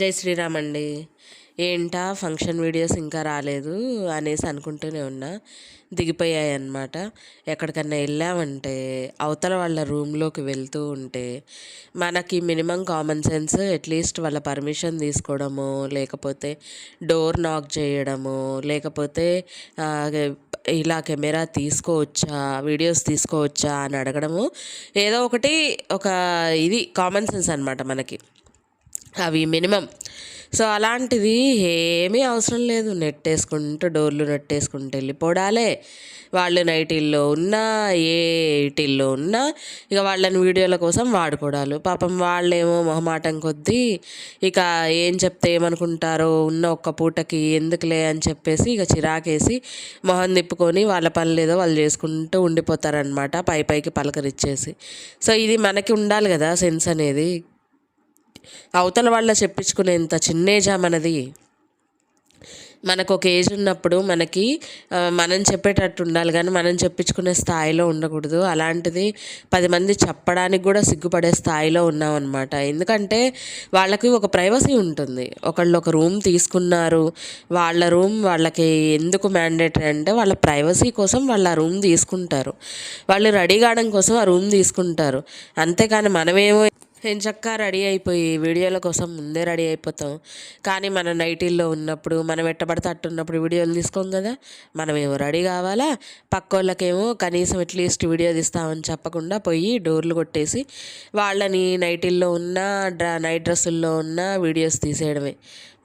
జై శ్రీరామ్ అండి. ఏంటా ఫంక్షన్ వీడియోస్ ఇంకా రాలేదు అనేసి అనుకుంటూనే ఉన్నా. దిగిపోయాయి అన్నమాట ఎక్కడికన్నా వెళ్ళామంటే అవతల వాళ్ళ రూమ్లోకి వెళ్తూ ఉంటే మనకి minimum common sense at least వాళ్ళ పర్మిషన్ తీసుకోవడము లేకపోతే డోర్ నాక్ చేయడము లేకపోతే ఇలా కెమెరా తీసుకోవచ్చా వీడియోస్ తీసుకోవచ్చా అని అడగడము. ఏదో ఒకటి ఒక ఇది కామన్ సెన్స్ అనమాట మనకి. అవి మినిమం. సో అలాంటిది ఏమీ అవసరం లేదు. నెట్టేసుకుంటూ డోర్లు నెట్టేసుకుంటూ వెళ్ళిపోవడాలే. వాళ్ళు నైటీల్లో ఉన్నా ఏ ఇటిల్లో ఉన్నా ఇక వాళ్ళని వీడియోల కోసం వాడుకోవడాలు పాపం వాళ్ళేమో మొహమాటం కొద్దీ ఇక ఏం చెప్తే ఏమనుకుంటారో ఉన్న ఒక్క పూటకి ఎందుకులే అని చెప్పేసి ఇక చిరాకేసి మొహం తిప్పుకొని వాళ్ళ పనులు ఏదో వాళ్ళు చేసుకుంటూ ఉండిపోతారనమాట పై పైకి పలకరిచ్చేసి. సో ఇది మనకి ఉండాలి కదా సెన్స్ అనేది. అవతల వాళ్ళ చెప్పించుకునేంత చిన్న ఏజా మనది మనకు ఒక ఏజ్ ఉన్నప్పుడు మనకి మనం చెప్పేటట్టు ఉండాలి కానీ మనం చెప్పించుకునే స్థాయిలో ఉండకూడదు. అలాంటిది పది మంది చెప్పడానికి కూడా సిగ్గుపడే స్థాయిలో ఉన్నాం అనమాట ఎందుకంటే వాళ్ళకి ఒక ప్రైవసీ ఉంటుంది. ఒకళ్ళు ఒక రూమ్ తీసుకున్నారు. వాళ్ళ రూమ్ వాళ్ళకి ఎందుకు మ్యాండేటరీ అంటే వాళ్ళ ప్రైవసీ కోసం వాళ్ళు ఆ రూమ్ తీసుకుంటారు. వాళ్ళు రెడీ కావడం కోసం ఆ రూమ్ తీసుకుంటారు. అంతేకాని మనమేమో ఎంచక్కా రెడీ అయిపోయి వీడియోల కోసం ముందే రెడీ అయిపోతాం. కానీ మన నైటీల్లో ఉన్నప్పుడు మనం ఎట్టబడితే అట్టున్నప్పుడు వీడియోలు తీసుకోం కదా? మనమేమో రెడీ కావాలా? పక్కోళ్ళకేమో కనీసం అట్లీస్ట్ వీడియో తీస్తామని చెప్పకుండా పోయి డోర్లు కొట్టేసి వాళ్ళని నైటీల్లో ఉన్న డ్రా నైట్ డ్రెస్సుల్లో ఉన్న వీడియోస్ తీసేయడమే.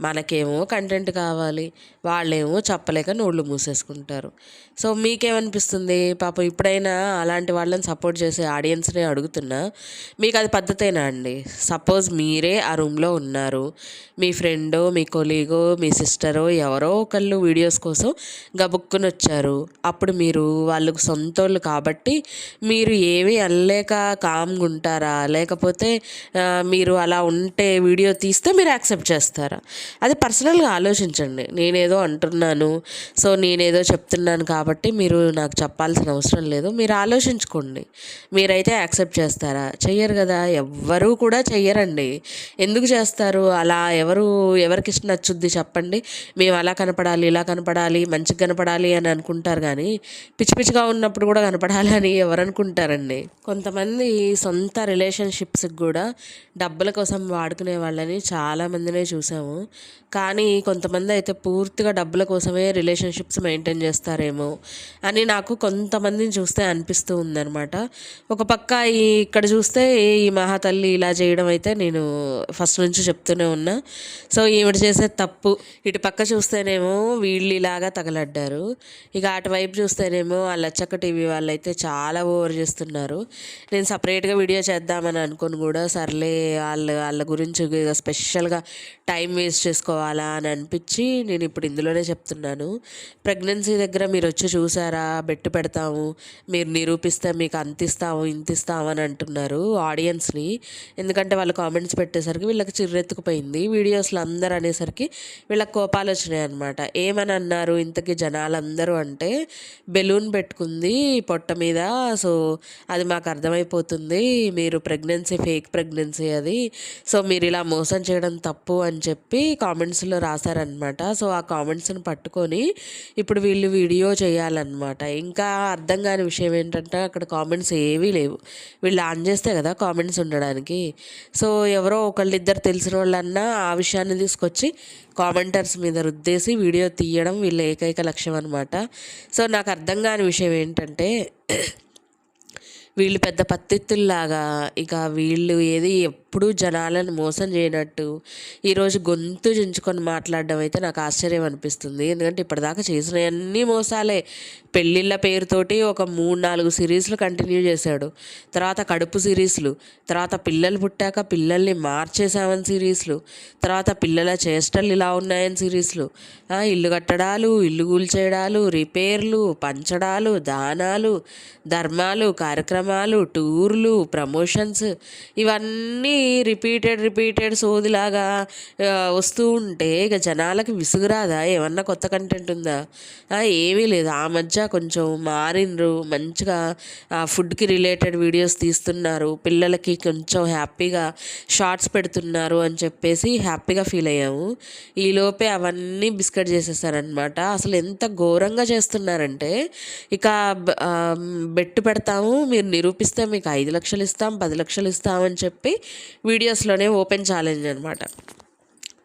మనకేమో కంటెంట్ కావాలి వాళ్ళేమో చెప్పలేక నోళ్ళు మూసేసుకుంటారు. సో మీకేమనిపిస్తుంది? పాపం ఇప్పుడైనా అలాంటి వాళ్ళని సపోర్ట్ చేసే ఆడియన్స్నే అడుగుతున్నా మీకు అది పద్ధతేనా అండి? సపోజ్ మీరే ఆ రూమ్లో ఉన్నారు మీ ఫ్రెండో మీ కొలీగో మీ సిస్టరో ఎవరో ఒకళ్ళు వీడియోస్ కోసం గబుక్కుని వచ్చారు అప్పుడు మీరు వాళ్ళకు సొంతోళ్ళు కాబట్టి మీరు ఏమీ అనలేక కామ్గా ఉంటారా? లేకపోతే మీరు అలా ఉంటే వీడియో తీస్తే మీరు యాక్సెప్ట్ చేస్తారా? అది పర్సనల్గా ఆలోచించండి. నేనేదో అంటున్నాను సో నేనేదో చెప్తున్నాను కాబట్టి మీరు నాకు చెప్పాల్సిన అవసరం లేదు. మీరు ఆలోచించుకోండి. మీరైతే యాక్సెప్ట్ చేస్తారా? చెయ్యరు కదా. ఎవ్వరూ కూడా చెయ్యరండి. ఎందుకు చేస్తారు? అలా ఎవరు ఎవరికి ఇష్టం నచ్చుద్ది చెప్పండి. మేము అలా కనపడాలి ఇలా కనపడాలి మంచిగా కనపడాలి అని అనుకుంటారు కానీ పిచ్చి పిచ్చిగా ఉన్నప్పుడు కూడా కనపడాలి అని ఎవరు అనుకుంటారండి. కొంతమంది సొంత రిలేషన్షిప్స్కి కూడా డబ్బుల కోసం వాడుకునే వాళ్ళని చాలామందినే చూసాము. కానీ కొంతమంది అయితే పూర్తిగా డబ్బుల కోసమే రిలేషన్షిప్స్ మెయింటైన్ చేస్తారేమో అని నాకు కొంతమందిని చూస్తే అనిపిస్తూ ఉందన్నమాట. ఒక పక్క ఈ ఇక్కడ చూస్తే ఈ మహాతల్లి ఇలా చేయడం అయితే నేను ఫస్ట్ నుంచి చెప్తూనే ఉన్నా. సో ఈవిడ చేసే తప్పు ఇటు పక్క చూస్తేనేమో వీళ్ళు ఇలాగా తగలడ్డారు. ఇక అటువైపు చూస్తేనేమో ఆ లచ్చక్క టీవీ వాళ్ళైతే చాలా ఓవర్ చేస్తున్నారు. నేను సపరేట్గా వీడియో చేద్దామని అనుకుని కూడా సర్లే వాళ్ళ వాళ్ళ గురించి స్పెషల్గా టైం వేస్ట్ చేసుకోవాలా అని అనిపించి నేను ఇప్పుడు ఇందులోనే చెప్తున్నాను. ప్రెగ్నెన్సీ దగ్గర మీరు వచ్చి చూసారా? బెట్టు పెడతాము. మీరు నిరూపిస్తే మీకు అంత ఇస్తాము ఇంత ఇస్తాము అని అంటున్నారు ఆడియన్స్ని ఎందుకంటే వాళ్ళు కామెంట్స్ పెట్టేసరికి వీళ్ళకి చిర్రెత్తుకుపోయింది. వీడియోస్లో అందరు అనేసరికి వీళ్ళకి కోపాలు వచ్చినాయి అనమాట ఏమని అన్నారు? ఇంతకీ జనాలందరూ అంటే బెలూన్ పెట్టుకుంది పొట్ట మీద. సో అది మాకు అర్థమైపోతుంది. మీరు ప్రెగ్నెన్సీ ఫేక్ ప్రెగ్నెన్సీ అది. సో మీరు ఇలా మోసం చేయడం తప్పు అని చెప్పి కామెంట్స్లో రాశారనమాట. సో ఆ కామెంట్స్ని పట్టుకొని ఇప్పుడు వీళ్ళు వీడియో చేయాలన్నమాట. ఇంకా అర్థం కాని విషయం ఏంటంటే అక్కడ కామెంట్స్ ఏవీ లేవు. వీళ్ళు ఆన్ చేస్తే కదా కామెంట్స్ ఉండడానికి. సో ఎవరో ఒకళ్ళిద్దరు తెలిసిన వాళ్ళన్నా ఆ విషయాన్ని తీసుకొచ్చి కామెంటర్స్ మీద రుద్దేసి వీడియో తీయడం వీళ్ళ ఏకైక లక్ష్యం అనమాట సో నాకు అర్థం కాని విషయం ఏంటంటే వీళ్ళు పెద్ద పత్తిత్తుల్లాగా ఇక వీళ్ళు ఏది ఎప్పుడూ జనాలను మోసం చేయనట్టు ఈరోజు గొంతు చించుకొని మాట్లాడడం అయితే నాకు ఆశ్చర్యం అనిపిస్తుంది. ఎందుకంటే ఇప్పటిదాకా చేసినవన్నీ మోసాలే పెళ్ళిళ్ళ పేరుతోటి ఒక మూడు నాలుగు సిరీస్లు కంటిన్యూ చేశాడు. తర్వాత కడుపు సిరీస్లు తర్వాత పిల్లలు పుట్టాక పిల్లల్ని మార్చేసామని సిరీస్లు తర్వాత పిల్లల చేష్టలు ఇలా ఉన్నాయని సిరీస్లు. ఇల్లు కట్టడాలు ఇల్లు కూల్చేయడాలు రిపేర్లు పంచడాలు దానాలు ధర్మాలు కార్యక్రమాలు కార్యక్రమాలు టూర్లు ప్రమోషన్స్ ఇవన్నీ రిపీటెడ్ రిపీటెడ్ సోదిలాగా వస్తూ ఉంటే ఇక జనాలకి విసుగురాదా? ఏమన్నా కొత్త కంటెంట్ ఉందా? ఏమీ లేదు. ఆ మధ్య కొంచెం మారిండ్రు. మంచిగా ఫుడ్కి రిలేటెడ్ వీడియోస్ తీస్తున్నారు. పిల్లలకి కొంచెం హ్యాపీగా షార్ట్స్ పెడుతున్నారు అని చెప్పేసి హ్యాపీగా ఫీల్ అయ్యాము. ఈలోపే అవన్నీ బిస్కెట్ చేసేసారనమాట అసలు ఎంత ఘోరంగా చేస్తున్నారంటే ఇక బెట్టు పెడతాము మీరు నిరూపిస్తే మీకు ఐదు లక్షలు ఇస్తాం పది లక్షలు ఇస్తామని చెప్పి వీడియోస్లోనే ఓపెన్ ఛాలెంజ్ అనమాట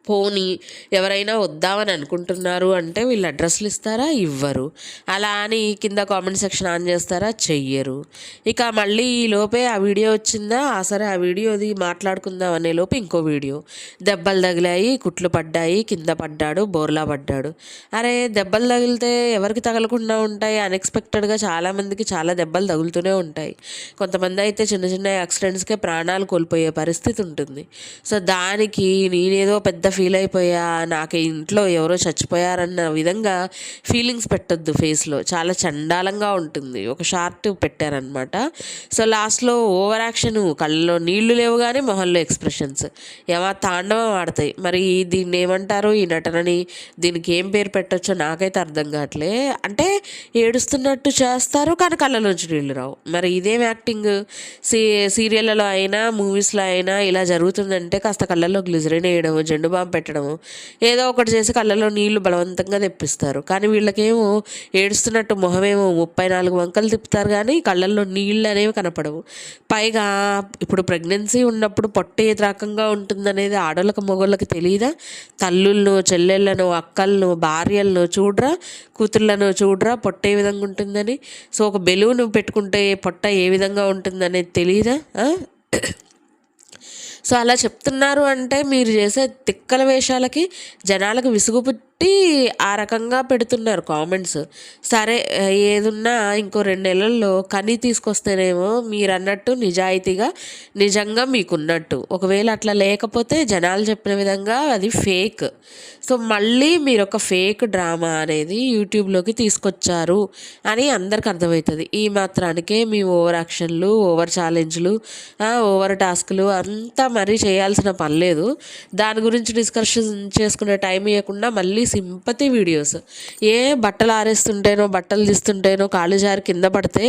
పోనీ ఎవరైనా వద్దామని అనుకుంటున్నారు అంటే వీళ్ళు అడ్రస్లు ఇస్తారా? ఇవ్వరు. అలా అని కింద కామెంట్ సెక్షన్ ఆన్ చేస్తారా? చెయ్యరు. ఇక మళ్ళీ ఈ లోపే ఆ వీడియో వచ్చిందా? ఆ సరే ఆ వీడియోది మాట్లాడుకుందాం అనే లోపు ఇంకో వీడియో. దెబ్బలు తగిలాయి కుట్లు పడ్డాయి కింద పడ్డాడు బోర్లా పడ్డాడు. అరే దెబ్బలు తగిలితే ఎవరికి తగలకుండా ఉంటాయి? అన్ఎక్స్పెక్టెడ్గా చాలామందికి చాలా దెబ్బలు తగులుతూనే ఉంటాయి. కొంతమంది అయితే చిన్న చిన్న యాక్సిడెంట్స్కే ప్రాణాలు కోల్పోయే పరిస్థితి ఉంటుంది. సో దానికి నేనేదో పెద్ద ఫీల్ అయిపోయా నాకు ఇంట్లో ఎవరో చచ్చిపోయారన్న విధంగా ఫీలింగ్స్ పెట్టొద్దు ఫేస్లో చాలా చండాలంగా ఉంటుంది. ఒక షార్ట్ పెట్టారనమాట సో లాస్ట్లో ఓవర్ యాక్షన్ కళ్ళలో నీళ్ళు లేవు కానీ మొహంలో ఎక్స్ప్రెషన్స్ ఏమా తాండవం ఆడతాయి. మరి దీన్ని ఏమంటారు? ఈ నటనని దీనికి ఏం పేరు పెట్టొచ్చో నాకైతే అర్థం కావట్లే. అంటే ఏడుస్తున్నట్టు చేస్తారు కానీ కళ్ళలోంచి నీళ్ళు రావు. మరి ఇదేం యాక్టింగ్ సీ సీరియళ్ళలో అయినా మూవీస్లో అయినా ఇలా జరుగుతుందంటే కాస్త కళ్ళల్లో గ్లిజరిన్ వేయడం జెండు బాంబు పెట్టడము. ఏదో ఒకటి చేసి కళ్ళలో నీళ్ళు బలవంతంగా తెప్పిస్తారు. కానీ వీళ్ళకేమో ఏడుస్తున్నట్టు మొహమేమో ముప్పై నాలుగు వంకలు తిప్పుతారు కానీ కళ్ళల్లో నీళ్ళు అనేవి కనపడవు. పైగా ఇప్పుడు ప్రెగ్నెన్సీ ఉన్నప్పుడు పొట్ట ఏ రకంగా ఉంటుందనేది ఆడోళ్ళకి మొగోళ్ళకి తెలియదా తల్లులను చెల్లెళ్ళను అక్కలను భార్యలను చూడరా? కూతుర్లను చూడరా? పొట్ట ఏ విధంగా ఉంటుందని? సో ఒక బెలూన్ పెట్టుకుంటే పొట్ట ఏ విధంగా ఉంటుందనేది తెలియదా సో అలా చెప్తున్నారు అంటే మీరు చేసే తిక్కల వేషాలకి జనాలకు విసుగు కాబట్టి ఆ రకంగా పెడుతున్నారు కామెంట్స్. సరే ఏదున్నా ఇంకో రెండు నెలల్లో కని తీసుకొస్తేనేమో మీరు అన్నట్టు నిజాయితీగా నిజంగా మీకున్నట్టు. ఒకవేళ అట్లా లేకపోతే జనాలు చెప్పిన విధంగా అది ఫేక్. సో మళ్ళీ మీరు ఒక ఫేక్ డ్రామా అనేది యూట్యూబ్లోకి తీసుకొచ్చారు అని అందరికి అర్థమవుతుంది. ఈ మాత్రానికే మీ ఓవర్ యాక్షన్లు ఓవర్ ఛాలెంజ్లు ఓవర్ టాస్క్లు అంతా మరీ చేయాల్సిన పని లేదు. దాని గురించి డిస్కషన్ చేసుకునే టైం ఇవ్వకుండా మళ్ళీ సింపతి వీడియోస్. ఏ బట్టలు ఆరేస్తుంటేనో బట్టలు తీస్తుంటేనో కాళ్ళు జారి కింద పడితే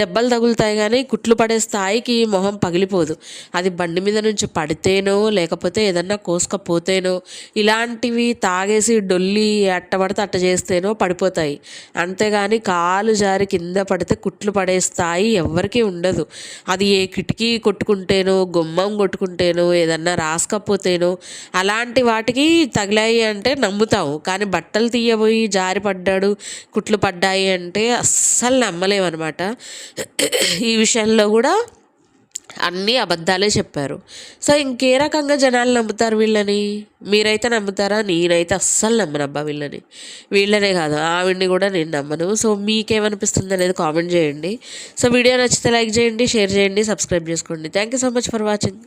దెబ్బలు తగులుతాయి కానీ కుట్లు పడే స్థాయికి మొహం పగిలిపోదు. అది బండి మీద నుంచి పడితేనో లేకపోతే ఏదన్నా కోసుకపోతేనో ఇలాంటివి తాగేసి డొల్లి అట్టబడితే అట్ట చేస్తేనో పడిపోతాయి. అంతేగాని కాలు జారి కింద పడితే కుట్లు పడే స్థాయి ఎవరికీ ఉండదు. అది ఏ కిటికీ కొట్టుకుంటేనో గుమ్మం కొట్టుకుంటేనో ఏదన్నా రాసుకపోతేనో అలాంటి వాటికి తగిలాయి అంటే నమ్ముతాము కానీ బట్టలు తీయబోయి జారి పడ్డాడు కుట్లు పడ్డాయి అంటే అస్సలు నమ్మలేమన్నమాట. ఈ విషయంలో కూడా అన్నీ అబద్ధాలే చెప్పారు. సో ఇంకే రకంగా జనాలు నమ్ముతారు వీళ్ళని? మీరైతే నమ్ముతారా? నేనైతే అస్సలు నమ్మనబ్బా వీళ్ళని. వీళ్ళనే కాదు ఆవిడ్ని కూడా నేను నమ్మను. సో మీకేమనిపిస్తుంది అనేది కామెంట్ చేయండి. సో వీడియో నచ్చితే లైక్ చేయండి షేర్ చేయండి సబ్స్క్రైబ్ చేసుకోండి. Thank you so much for watching